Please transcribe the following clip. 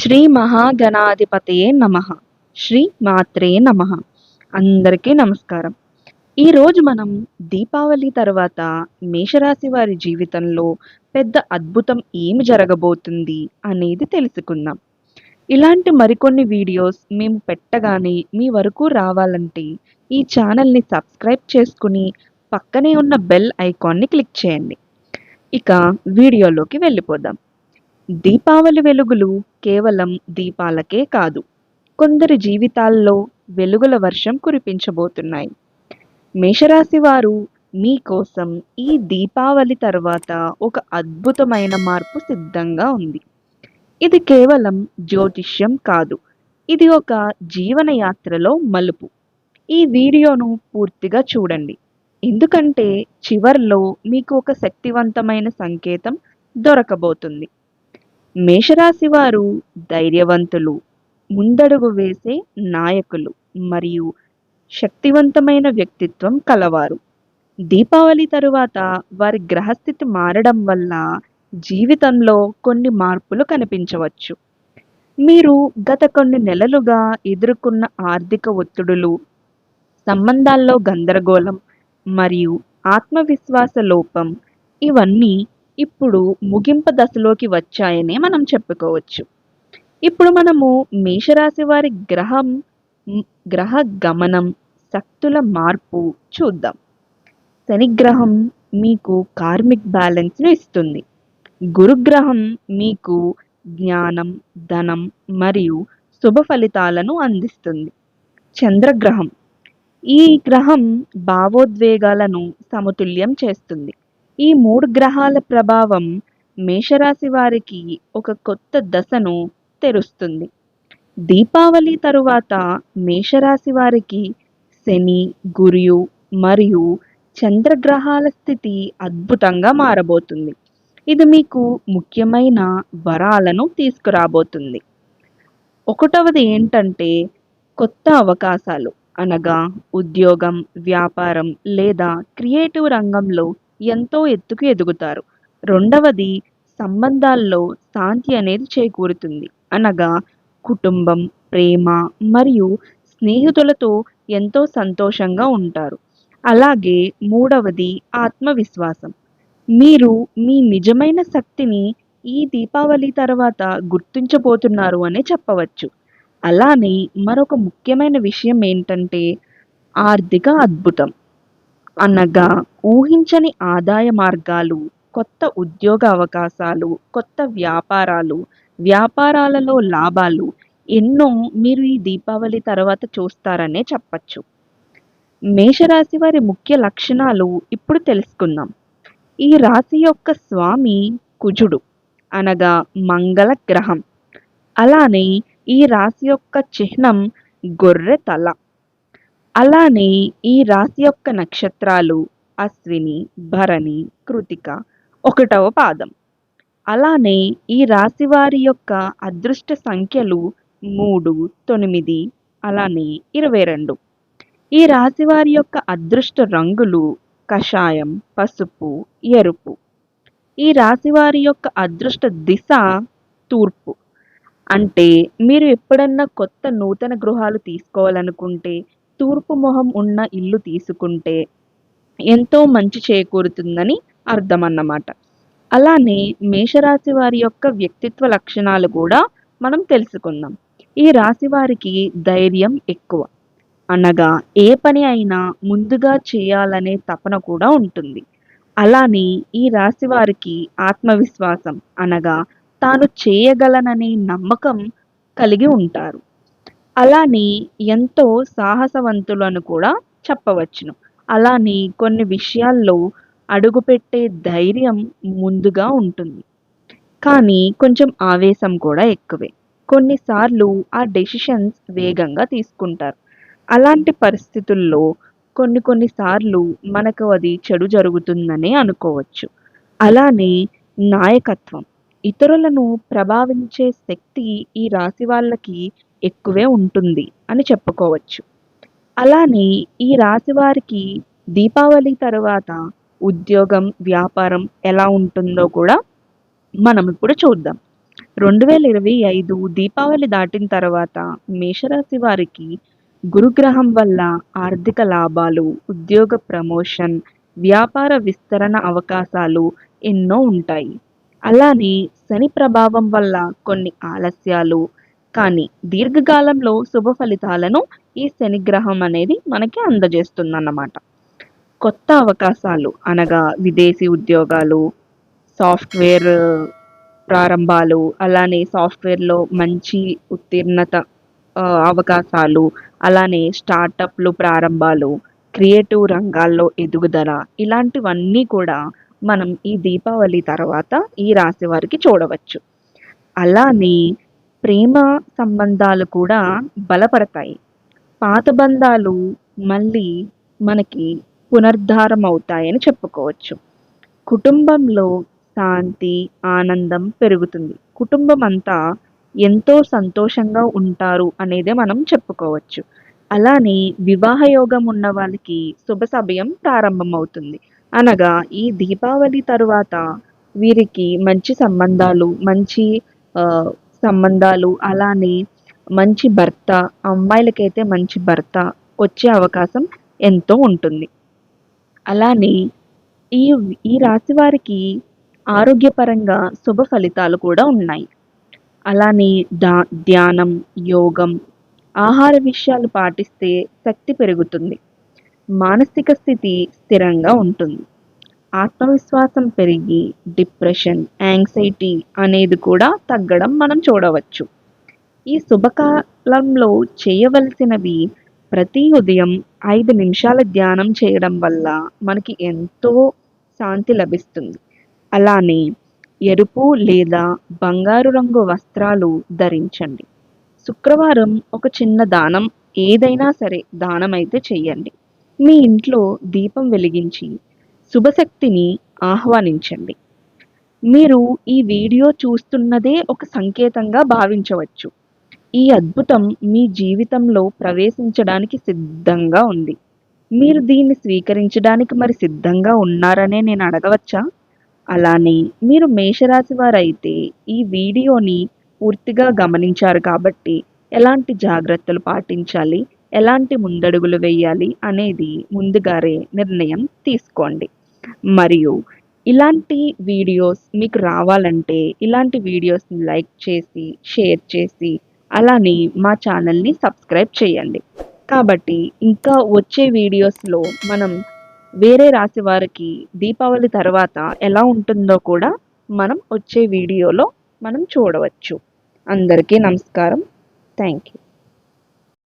శ్రీ మహాగణాధిపతయే నమ. శ్రీ మాత్రే నమ. అందరికీ నమస్కారం. ఈరోజు మనం దీపావళి తర్వాత మేషరాశి వారి జీవితంలో పెద్ద అద్భుతం ఏమి జరగబోతుంది అనేది తెలుసుకుందాం. ఇలాంటి మరికొన్ని వీడియోస్ మేము పెట్టగానే మీ వరకు రావాలంటే ఈ ఛానల్ని సబ్స్క్రైబ్ చేసుకుని పక్కనే ఉన్న బెల్ ఐకాన్ని క్లిక్ చేయండి. ఇక వీడియోలోకి వెళ్ళిపోదాం. దీపావళి వెలుగులు కేవలం దీపాలకే కాదు కొందరి జీవితాల్లో వెలుగుల వర్షం కురిపించబోతున్నాయి. మేషరాశి వారు మీకోసం ఈ దీపావళి తర్వాత ఒక అద్భుతమైన మార్పు సిద్ధంగా ఉంది. ఇది కేవలం జ్యోతిష్యం కాదు ఇది ఒక జీవన యాత్రలో మలుపు. ఈ వీడియోను పూర్తిగా చూడండి. ఎందుకంటే చివర్లో మీకు ఒక శక్తివంతమైన సంకేతం దొరకబోతుంది. మేషరాశి వారు ధైర్యవంతులు ముందడుగు వేసే నాయకులు మరియు శక్తివంతమైన వ్యక్తిత్వం కలవారు. దీపావళి తరువాత వారి గ్రహస్థితి మారడం వల్ల జీవితంలో కొన్ని మార్పులు కనిపించవచ్చు. మీరు గత కొన్ని నెలలుగా ఎదుర్కొన్న ఆర్థిక ఒత్తిడులు సంబంధాల్లో గందరగోళం మరియు ఆత్మవిశ్వాస లోపం ఇవన్నీ ఇప్పుడు ముగింపు దశలోకి వచ్చాయని మనం చెప్పుకోవచ్చు. ఇప్పుడు మనము మేషరాశి వారి గ్రహం గ్రహ గమనం శక్తుల మార్పు చూద్దాం. శనిగ్రహం మీకు కార్మిక్ బ్యాలెన్స్ను ఇస్తుంది. గురుగ్రహం మీకు జ్ఞానం ధనం మరియు శుభ ఫలితాలను అందిస్తుంది. చంద్రగ్రహం ఈ గ్రహం భావోద్వేగాలను సమతుల్యం చేస్తుంది. ఈ మూడు గ్రహాల ప్రభావం మేషరాశి వారికి ఒక కొత్త దశను తెరుస్తుంది. దీపావళి తరువాత మేషరాశి వారికి శని గురియు మరియు చంద్రగ్రహాల స్థితి అద్భుతంగా మారబోతుంది. ఇది మీకు ముఖ్యమైన వరాలను తీసుకురాబోతుంది. ఒకటవది ఏంటంటే కొత్త అవకాశాలు అనగా ఉద్యోగం వ్యాపారం లేదా క్రియేటివ్ రంగంలో ఎంతో ఎత్తుకు ఎదుగుతారు. రెండవది సంబంధాల్లో శాంతి అనేది చేకూరుతుంది. అనగా కుటుంబం ప్రేమ మరియు స్నేహితులతో ఎంతో సంతోషంగా ఉంటారు. అలాగే మూడవది ఆత్మవిశ్వాసం. మీరు మీ నిజమైన శక్తిని ఈ దీపావళి తర్వాత గుర్తించబోతున్నారు అని చెప్పవచ్చు. అలానే మరొక ముఖ్యమైన విషయం ఏంటంటే ఆర్థిక అద్భుతం. అనగా ఊహించని ఆదాయ మార్గాలు కొత్త ఉద్యోగ అవకాశాలు కొత్త వ్యాపారాలు వ్యాపారాలలో లాభాలు ఎన్నో మీరు ఈ దీపావళి తర్వాత చూస్తారనే చెప్పచ్చు. మేషరాశి వారి ముఖ్య లక్షణాలు ఇప్పుడు తెలుసుకుందాం. ఈ రాశి యొక్క స్వామి కుజుడు అనగా మంగళ గ్రహం. అలానే ఈ రాశి యొక్క చిహ్నం గొర్రె తల. అలానే ఈ రాశి యొక్క నక్షత్రాలు అశ్విని భరణి కృతిక ఒకటవ పాదం. అలానే ఈ రాశి వారి యొక్క అదృష్ట సంఖ్యలు మూడు తొమ్మిది అలానే ఇరవై రెండు. ఈ రాశి వారి యొక్క అదృష్ట రంగులు కషాయం పసుపు ఎరుపు. ఈ రాశి వారి యొక్క అదృష్ట దిశ తూర్పు. అంటే మీరు ఎప్పుడన్నా కొత్త నూతన గృహాలు తీసుకోవాలనుకుంటే తూర్పు మొహం ఉన్న ఇల్లు తీసుకుంటే ఎంతో మంచి చేకూరుతుందని అర్థం అన్నమాట అలానే మేషరాశి వారి యొక్క వ్యక్తిత్వ లక్షణాలు కూడా మనం తెలుసుకుందాం. ఈ రాశి వారికి ధైర్యం ఎక్కువ. అనగా ఏ పని అయినా ముందుగా చేయాలనే తపన కూడా ఉంటుంది. అలానే ఈ రాశి వారికి ఆత్మవిశ్వాసం అనగా తాను చేయగలననే నమ్మకం కలిగి ఉంటారు. అలానే ఎంతో సాహసవంతులను కూడా చెప్పవచ్చును. అలానే కొన్ని విషయాల్లో అడుగుపెట్టే ధైర్యం ముందుగా ఉంటుంది. కానీ కొంచెం ఆవేశం కూడా ఎక్కువే. కొన్నిసార్లు ఆ డెసిషన్స్ వేగంగా తీసుకుంటారు. అలాంటి పరిస్థితుల్లో కొన్ని కొన్నిసార్లు మనకు అది చెడు జరుగుతుందని అనుకోవచ్చు. అలానే నాయకత్వం. ఇతరులను ప్రభావించే శక్తి ఈ రాశి వాళ్ళకి ఎక్కువే ఉంటుంది అని చెప్పుకోవచ్చు. అలానే ఈ రాశి వారికి దీపావళి తర్వాత ఉద్యోగం వ్యాపారం ఎలా ఉంటుందో కూడా మనం ఇప్పుడు చూద్దాం. రెండు వేల ఇరవై ఐదు దీపావళి దాటిన తర్వాత మేషరాశి వారికి గురుగ్రహం వల్ల ఆర్థిక లాభాలు ఉద్యోగ ప్రమోషన్ వ్యాపార విస్తరణ అవకాశాలు ఎన్నో ఉంటాయి. అలానే శని ప్రభావం వల్ల కొన్ని ఆలస్యాలు కానీ దీర్ఘకాలంలో శుభ ఫలితాలను ఈ శనిగ్రహం అనేది మనకి అందజేస్తుందన్నమాట. కొత్త అవకాశాలు అనగా విదేశీ ఉద్యోగాలు సాఫ్ట్వేర్ ప్రారంభాలు అలానే సాఫ్ట్వేర్లో మంచి ఉత్తీర్ణత అవకాశాలు అలానే స్టార్టప్లు ప్రారంభాలు క్రియేటివ్ రంగాల్లో ఎదుగుదల ఇలాంటివన్నీ కూడా మనం ఈ దీపావళి తర్వాత ఈ రాశి వారికి చూడవచ్చు. అలానే ప్రేమ సంబంధాలు కూడా బలపడతాయి. పాత బంధాలు మళ్ళీ మనకి పునరుద్ధారం అవుతాయని చెప్పుకోవచ్చు. కుటుంబంలో శాంతి ఆనందం పెరుగుతుంది. కుటుంబం అంతా ఎంతో సంతోషంగా ఉంటారు అనేదే మనం చెప్పుకోవచ్చు. అలానే వివాహ యోగం ఉన్న వాళ్ళకి శుభ సమయం ప్రారంభమవుతుంది. అనగా ఈ దీపావళి తరువాత వీరికి మంచి సంబంధాలు మంచి సంబంధాలు అలానే మంచి భర్త అమ్మాయిలకైతే మంచి భర్త వచ్చే అవకాశం ఎంతో ఉంటుంది. అలానే ఈ ఈ రాశి వారికి ఆరోగ్యపరంగా శుభ ఫలితాలు కూడా ఉన్నాయి. అలానే దా ధ్యానం యోగం ఆహార విషయాలు పాటిస్తే శక్తి పెరుగుతుంది. మానసిక స్థితి స్థిరంగా ఉంటుంది. ఆత్మవిశ్వాసం పెరిగి డిప్రెషన్ యాంగ్జైటీ అనేది కూడా తగ్గడం మనం చూడవచ్చు. ఈ శుభకాలంలో చేయవలసినవి ప్రతి ఉదయం ఐదు నిమిషాల ధ్యానం చేయడం వల్ల మనకి ఎంతో శాంతి లభిస్తుంది. అలానే ఎరుపు లేదా బంగారు రంగు వస్త్రాలు ధరించండి. శుక్రవారం ఒక చిన్న దానం ఏదైనా సరే దానం అయితే మీ ఇంట్లో దీపం వెలిగించి శుభశక్తిని ఆహ్వానించండి. మీరు ఈ వీడియో చూస్తున్నదే ఒక సంకేతంగా భావించవచ్చు. ఈ అద్భుతం మీ జీవితంలో ప్రవేశించడానికి సిద్ధంగా ఉంది. మీరు దీన్ని స్వీకరించడానికి మరి సిద్ధంగా ఉన్నారనే నేను అడగవచ్చా? అలానే మీరు మేషరాశి వారైతే ఈ వీడియోని పూర్తిగా గమనించారు కాబట్టి ఎలాంటి జాగ్రత్తలు పాటించాలి? ఎలాంటి ముందడుగులు వేయాలి? అనేది ముందుగారే నిర్ణయం తీసుకోండి. మరియు ఇలాంటి వీడియోస్ మీకు రావాలంటే ఇలాంటి వీడియోస్ని లైక్ చేసి షేర్ చేసి అలానే మా ఛానల్ని సబ్స్క్రైబ్ చేయండి. కాబట్టి ఇంకా వచ్చే వీడియోస్లో మనం వేరే రాశి వారికి దీపావళి తర్వాత ఎలా ఉంటుందో కూడా మనం వచ్చే వీడియోలో మనం చూడవచ్చు. అందరికీ నమస్కారం. Thank you